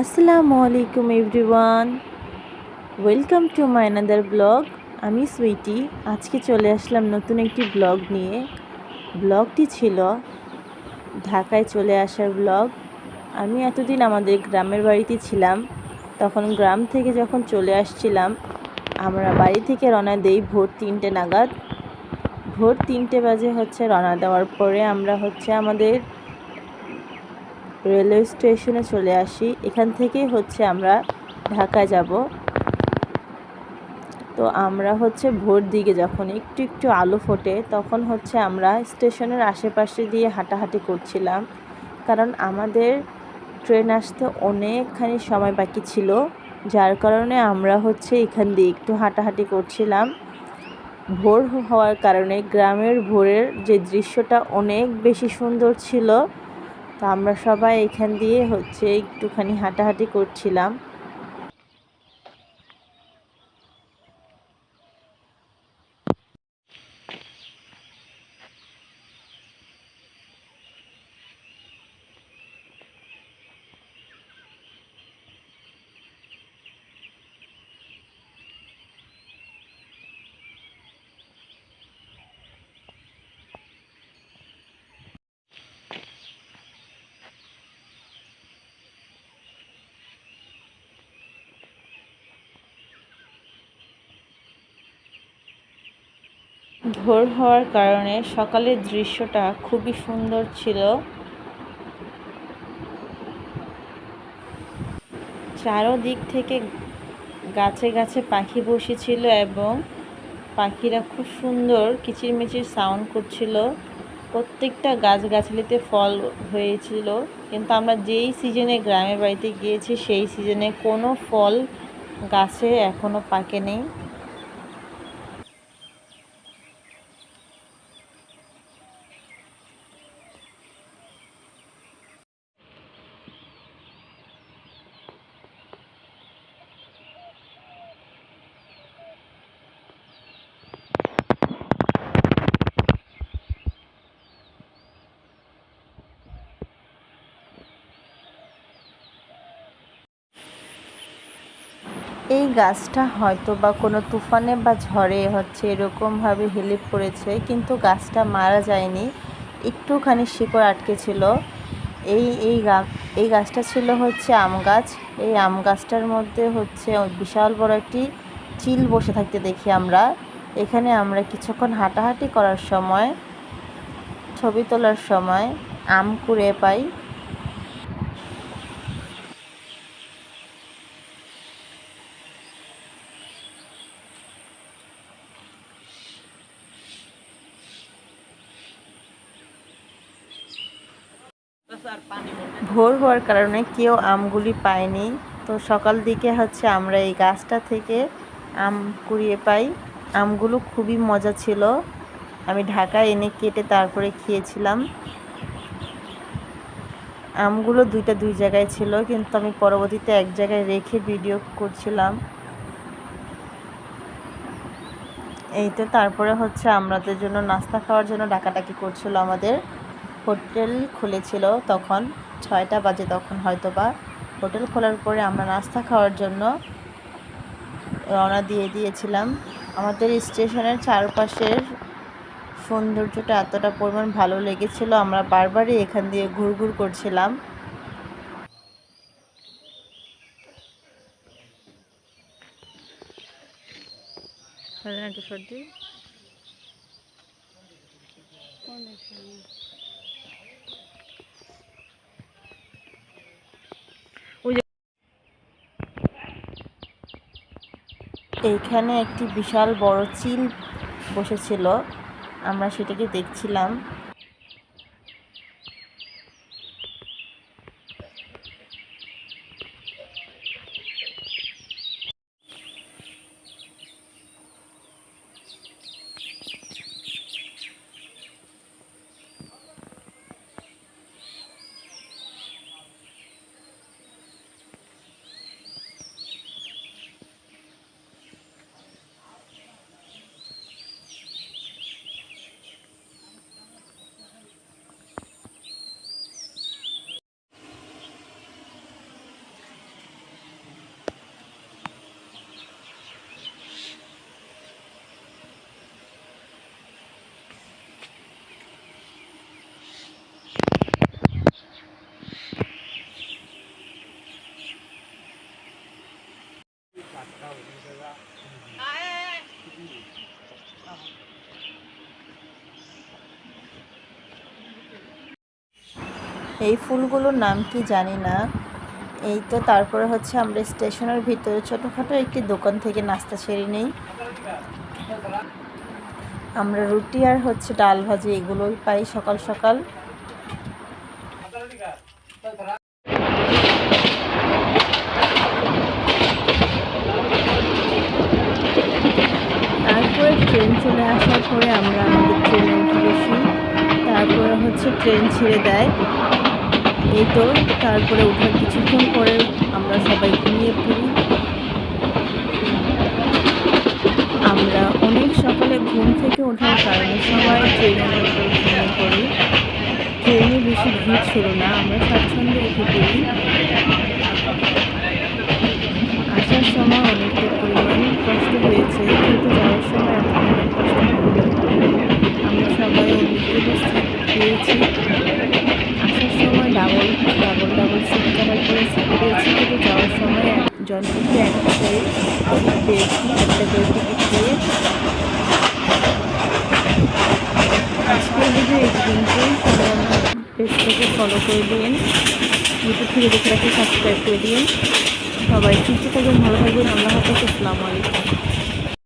আসসালামু আলাইকুম everyone. Welcome to my another blog. আমি সুইটি। আজকে চলে আসলাম নতুন একটি ব্লগ নিয়ে। ব্লগটি ছিল ঢাকায় চলে আসার ব্লগ। আমি এতদিন আমাদের গ্রামের বাড়িতে ছিলাম। তখন গ্রাম থেকে যখন চলে আসছিলাম, আমরা বাড়ি থেকে রওনা দেই ভোর তিনটে নাগাদ। ভোর তিনটে বাজে হচ্ছে রওনা দেওয়ার পরে আমরা হচ্ছে আমাদের রেলওয়ে স্টেশনে চলে আসি। এখান থেকেই হচ্ছে আমরা ঢাকা যাব। তো আমরা হচ্ছে ভোর দিকে যখন একটু একটু আলো ফোটে, তখন হচ্ছে আমরা স্টেশনের আশেপাশে দিয়ে হাঁটাহাঁটি করছিলাম। কারণ আমাদের ট্রেন আসতে অনেকখানি সময় বাকি ছিল, যার কারণে আমরা হচ্ছে এখান দিয়ে একটু হাঁটাহাঁটি করছিলাম। ভোর হওয়ার কারণে গ্রামের ভোরের যে দৃশ্যটা অনেক বেশি সুন্দর ছিল। তো আমরা সবাই এখান দিয়ে হচ্ছে একটুখানি হাঁটাহাঁটি করছিলাম। ভোর হওয়ার কারণে সকালের দৃশ্যটা খুবই সুন্দর ছিল। চারোদিক থেকে গাছে গাছে পাখি বসেছিল এবং পাখিরা খুব সুন্দর কিচিরমিচির সাউন্ড করছিল। প্রত্যেকটা গাছগাছালিতে ফল হয়েছিল। কিন্তু আমরা যেই সিজনে গ্রামের বাড়িতে গিয়েছি, সেই সিজনে কোনো ফল গাছে এখনও পাকেনি এই গাছটা হয়তো বা কোনো তুফানে বা ঝড়ে হচ্ছে এরকমভাবে হেলে পড়েছে কিন্তু গাছটা মারা যায়নি। একটুখানি শিকড় আটকে ছিল। এই এই এই গাছটা ছিল হচ্ছে আম গাছ। এই আম গাছটার মধ্যে হচ্ছে বিশাল বড় একটি চিল বসে থাকতে দেখি আমরা। এখানে আমরা কিছুক্ষণ হাঁটাহাঁটি করার সময়, ছবি তোলার সময় আম কুড়ে পাই। ভোর হওয়ার কারণে কেউ আমগুলি পায়নি। তো সকাল দিকে হচ্ছে আমরা এই গাছটা থেকে আম কুড়িয়ে পাই। আমগুলো খুবই মজা ছিল। আমি ঢাকায় এনে কেটে তারপরে খেয়েছিলাম। আমগুলো দুইটা দুই জায়গায় ছিল, কিন্তু আমি পরবর্তীতে এক জায়গায় রেখে ভিডিও করছিলাম। এই তো তারপরে হচ্ছে আমাদের জন্য নাস্তা খাওয়ার জন্য ডাকাডাকি করছিল আমাদের। হোটেল খুলেছিল তখন ছয়টা বাজে তখন হয়তো বা হোটেল খোলার পরে আমরা নাস্তা খাওয়ার জন্য রওনা দিয়ে দিয়েছিলাম। আমাদের স্টেশনের চারপাশের সৌন্দর্যটা এতটা পরিমাণ ভালো লেগেছিল আমরা বারবারই এখান দিয়ে ঘুরঘুর করছিলাম। একটু সর্দি। এইখানে একটি বিশাল বড় চিল বসেছিল। আমরা সেটাকে দেখছিলাম। এই ফুলগুলোর নাম কি জানি না। এই তো তারপরে হচ্ছে আমরা স্টেশনের ভিতরে ছোটোখাটো একটি দোকান থেকে নাস্তা সেরে নেই। আমরা রুটি আর হচ্ছে ডাল ভাজি এগুলোই পাই সকাল সকাল। তারপরে ট্রেন চলে আসার পরে আমরা আমাদের ট্রেনে উঠে বসি। তারপরে হচ্ছে ট্রেন ছেড়ে দেয়। এই তো, তারপরে ওঠার কিছুক্ষণ পরে আমরা সবাই ঘুমিয়ে পড়ি। আমরা অনেক সকালে ঘুম থেকে ওঠার কারণে সবাই ট্রেনের উপর ঘুমিয়ে পড়ি। ট্রেনে বেশি ভিড় ছিল না, আমরা স্বাচ্ছন্দ্যে উঠে পড়ি। আসার সময় অনেকটা পরিমাণ কষ্ট হয়েছে, কিন্তু যাওয়ার সময় এত কষ্ট আমরা সবাই অনেকগুলো পেজটাকে ফলো করে দিন। ইউটিউব থেকে দেখে রাখি সাবস্ক্রাইব করে দিন। সবাই সুস্থ থাকবেন ভালো থাকবেন আল্লাহ হাফিজ, আসসালামু আলাইকুম।